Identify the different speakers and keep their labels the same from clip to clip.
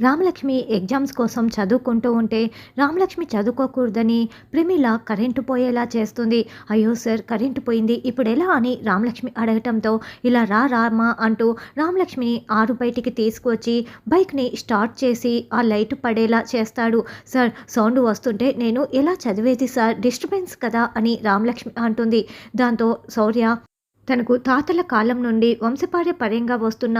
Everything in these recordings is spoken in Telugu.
Speaker 1: రామలక్ష్మి ఎగ్జామ్స్ కోసం చదువుకుంటూ ఉంటే రామలక్ష్మి చదువుకోకూడదని ప్రమిళ కరెంటు పోయేలా చేస్తుంది. అయ్యో సార్ కరెంటు పోయింది. ఇప్పుడు ఎలా అని రామలక్ష్మి అడగటంతో ఇలా రా రామా అంటూ రామలక్ష్మిని ఆరు బయటికి తీసుకువచ్చి బైక్ని స్టార్ట్ చేసి ఆ లైట్ పడేలా చేస్తాడు. సార్ సౌండ్ వస్తుంటే నేను ఎలా చదివేది సార్? డిస్టర్బెన్స్ కదా అని రామలక్ష్మి అంటుంది. దాంతో శౌర్య తనకు తాతల కాలం నుండి వంశపార్యపర్యంగా వస్తున్న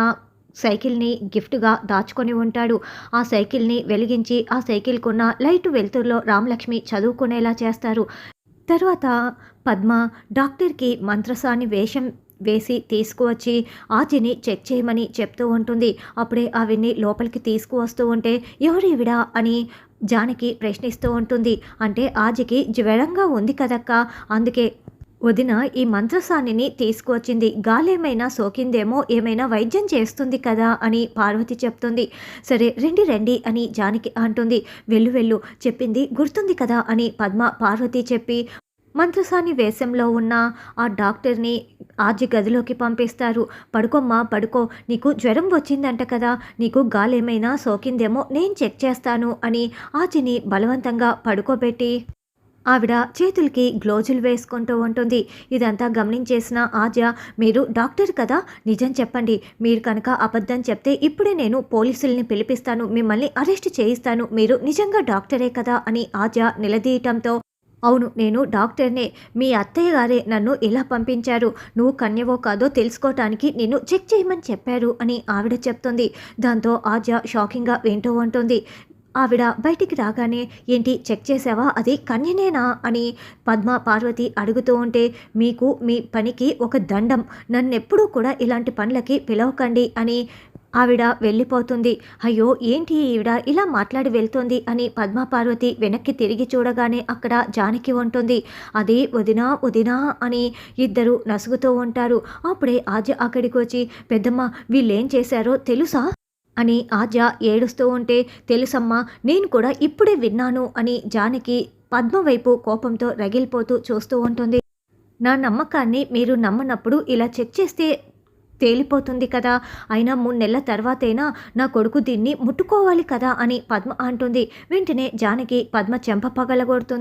Speaker 1: సైకిల్ని గిఫ్ట్గా దాచుకొని ఉంటాడు. ఆ సైకిల్ని వెలిగించి ఆ సైకిల్కున్న లైట్ వెలుతురులో రామలక్ష్మి చదువుకునేలా చేస్తారు. తర్వాత పద్మ డాక్టర్కి మంత్రసాని వేషం వేసి తీసుకువచ్చి ఆచిని చెక్ చేయమని చెప్తూ ఉంటుంది. అప్పుడే ఆవిడ్ని లోపలికి తీసుకువస్తూ ఉంటే ఎవరివిడా అని జానకి ప్రశ్నిస్తూ ఉంటుంది. అంటే ఆజికి జ్వరంగా ఉంది కదక్క? అందుకే వదిన ఈ మంత్రసానిని తీసుకువచ్చింది. గాలేమైనా సోకిందేమో ఏమైనా వైద్యం చేస్తుంది కదా అని పార్వతి చెప్తుంది. సరే రండి రండి అని జానకి అంటుంది. వెళ్ళు వెళ్ళు చెప్పింది గుర్తుంది కదా అని పద్మ పార్వతి చెప్పి మంత్రసాని వేషంలో ఉన్న ఆ డాక్టర్ని ఆజి గదిలోకి పంపిస్తారు. పడుకోమ్మా పడుకో నీకు జ్వరం వచ్చిందంట కదా నీకు గాలేమైనా సోకిందేమో నేను చెక్ చేస్తాను అని ఆజిని బలవంతంగా పడుకోబెట్టి ఆవిడ చేతులకి గ్లోజులు వేసుకుంటూ ఉంటుంది. ఇదంతా గమనించేసిన ఆద్య మీరు డాక్టర్ కదా? నిజం చెప్పండి. మీరు కనుక అబద్ధం చెప్తే ఇప్పుడే నేను పోలీసుల్ని పిలిపిస్తాను. మిమ్మల్ని అరెస్ట్ చేయిస్తాను. మీరు నిజంగా డాక్టరే కదా? అని ఆద్య నిలదీయటంతో అవును నేను డాక్టర్నే. మీ అత్తయ్య గారే నన్ను ఇలా పంపించారు. నువ్వు కన్యవో కాదో తెలుసుకోవటానికి నిన్ను చెక్ చేయమని చెప్పారు అని ఆవిడ చెప్తుంది. దాంతో ఆద్య షాకింగ్గా వింటూ ఉంటుంది. ఆవిడ బయటికి రాగానే ఏంటి చెక్ చేసావా అది కన్యనేనా? అని పద్మ పార్వతి అడుగుతూ ఉంటే మీకు మీ పనికి ఒక దండం. నన్నెప్పుడూ కూడా ఇలాంటి పనులకి పిలవకండి అని ఆవిడ వెళ్ళిపోతుంది. అయ్యో ఏంటి ఈవిడ? ఇలా మాట్లాడి వెళ్తోంది అని పద్మపార్వతి వెనక్కి తిరిగి చూడగానే అక్కడ జానకి ఉంటుంది. అది వదినా వదినా అని ఇద్దరు నసుగుతూ ఉంటారు. అప్పుడే ఆజ అక్కడికి వచ్చి పెద్దమ్మ వీళ్ళేం చేశారో తెలుసా? అని ఆజ ఏడుస్తూ ఉంటే తెలుసమ్మా నేను కూడా ఇప్పుడే విన్నాను అని జానకి పద్మ వైపు కోపంతో రగిలిపోతూ చూస్తూ ఉంటుంది. నా నమ్మకాన్ని మీరు నమ్మనప్పుడు ఇలా చెక్ చేస్తే తేలిపోతుంది కదా. అయినా మూడు నెలల తర్వాతైనా నా కొడుకు దీన్ని ముట్టుకోవాలి కదా అని పద్మ అంటుంది. వెంటనే జానకి పద్మ చెంప పగలగొడుతుంది.